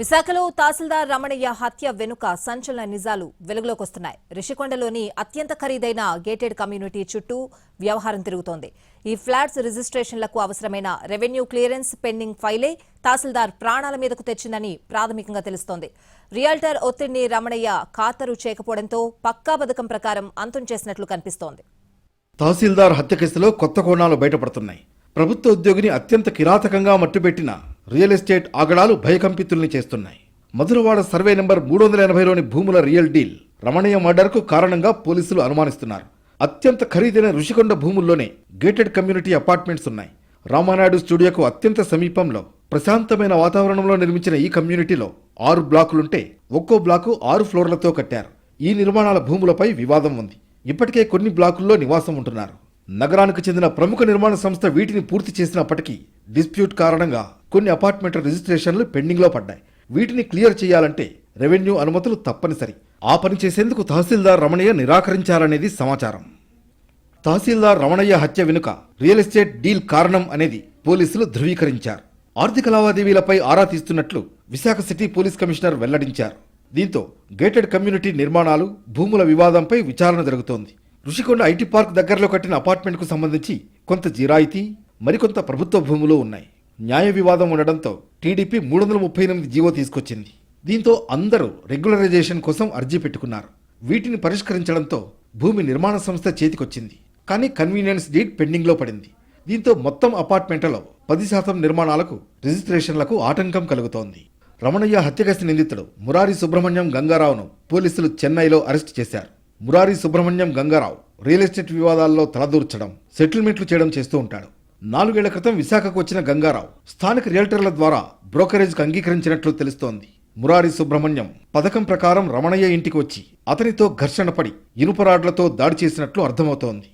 విశాఖలో తహసీల్దార్ రమణయ్య హత్య వెనుక సంచలన నిజాలు వెలుగులోకి వస్తున్నాయి రిషికొండలోని అత్యంత ఖరీదైన గేటెడ్ కమ్యూనిటీ చుట్టూ వ్యవహారం తిరుగుతోంది. ఈ ఫ్లాట్స్ రిజిస్ట్రేషన్లకు అవసరమైన రెవెన్యూ క్లియరెన్స్ పెండింగ్ ఫైలే తహసీల్దార్ ప్రాణాల మీదకు తెచ్చిందని ప్రాథమికంగా తెలుస్తోంది. రియాల్టర్ ఒత్తిడిని రమణయ్య ఖాతరు చేయకపోవడంతో పక్కా పథకం ప్రకారం అంతం చేసినట్లు కనిపిస్తోంది. తహసీల్దార్ హత్య కేసులో కొత్త కోణాలు బయటపడుతున్నాయి. ప్రభుత్వ ఉద్యోగిని అత్యంత కిరాతకంగా మట్టుపెట్టిన రియల్ ఎస్టేట్ ఆగడాలు భయకంపితుల్ని చేస్తున్నాయి. మధురవాడ సర్వే నెంబర్ మూడు వందల ఎనభైలోని భూముల రియల్ డీల్ రమణీయ మర్డర్కు కారణంగా పోలీసులు అనుమానిస్తున్నారు. అత్యంత ఖరీదైన ఋషికొండ భూముల్లోనే గేటెడ్ కమ్యూనిటీ అపార్ట్మెంట్స్ ఉన్నాయి. రామానాయుడు స్టూడియోకు అత్యంత సమీపంలో ప్రశాంతమైన వాతావరణంలో నిర్మించిన ఈ కమ్యూనిటీలో ఆరు బ్లాకులుంటే ఒక్కో బ్లాకు ఆరు ఫ్లోర్లతో కట్టారు. ఈ నిర్మాణాల భూములపై వివాదం ఉంది. ఇప్పటికే కొన్ని బ్లాకుల్లో నివాసం ఉంటున్నారు. నగరానికి చెందిన ప్రముఖ నిర్మాణ సంస్థ వీటిని పూర్తి చేసినప్పటికీ డిస్ప్యూట్ కారణంగా కొన్ని అపార్ట్మెంట్ల రిజిస్ట్రేషన్లు పెండింగ్లో పడ్డాయి. వీటిని క్లియర్ చేయాలంటే రెవెన్యూ అనుమతులు తప్పనిసరి. ఆ పని చేసేందుకు తహసీల్దార్ రమణయ్య నిరాకరించారనేది సమాచారం. తహసీల్దార్ రమణయ్య హత్య వెనుక రియల్ ఎస్టేట్ డీల్ కారణం అనేది పోలీసులు ధృవీకరించారు. ఆర్థిక లావాదేవీలపై ఆరా తీస్తున్నట్లు విశాఖ సిటీ పోలీస్ కమిషనర్ వెల్లడించారు. దీంతో గేటెడ్ కమ్యూనిటీ నిర్మాణాలు భూముల వివాదంపై విచారణ జరుగుతోంది. ఋషికొండ ఐటీ పార్క్ దగ్గరలో కట్టిన అపార్ట్మెంట్కు సంబంధించి కొంత జిరాయితీ మరికొంత ప్రభుత్వ భూములు ఉన్నాయి. న్యాయ వివాదం ఉండడంతో టీడీపీ మూడు వందల ముప్పై ఎనిమిది జీవో తీసుకొచ్చింది. దీంతో అందరూ రెగ్యులరైజేషన్ కోసం అర్జీ పెట్టుకున్నారు. వీటిని పరిష్కరించడంతో భూమి నిర్మాణ సంస్థ చేతికొచ్చింది. కానీ కన్వీనియన్స్ డీడ్ పెండింగ్లో పడింది. దీంతో మొత్తం అపార్ట్మెంట్లలో పది శాతం నిర్మాణాలకు రిజిస్ట్రేషన్లకు ఆటంకం కలుగుతోంది. రమణయ్య హత్యకేసు నిందితుడు మురారి సుబ్రహ్మణ్యం గంగారావును పోలీసులు చెన్నైలో అరెస్ట్ చేశారు. మురారి సుబ్రహ్మణ్యం గంగారావు రియల్ ఎస్టేట్ వివాదాల్లో తలదూర్చడం సెటిల్మెంట్లు చేయడం చేస్తూ ఉంటాడు. నాలుగేళ్ళ క్రితం విశాఖకు వచ్చిన గంగారావు స్థానిక రియల్టర్ల ద్వారా బ్రోకరేజ్కు అంగీకరించినట్లు తెలుస్తోంది. మురారి సుబ్రహ్మణ్యం పథకం ప్రకారం రమణయ్య ఇంటికి వచ్చి అతనితో ఘర్షణ పడి ఇనుప రాడ్లతో దాడి చేసినట్లు అర్థమవుతోంది.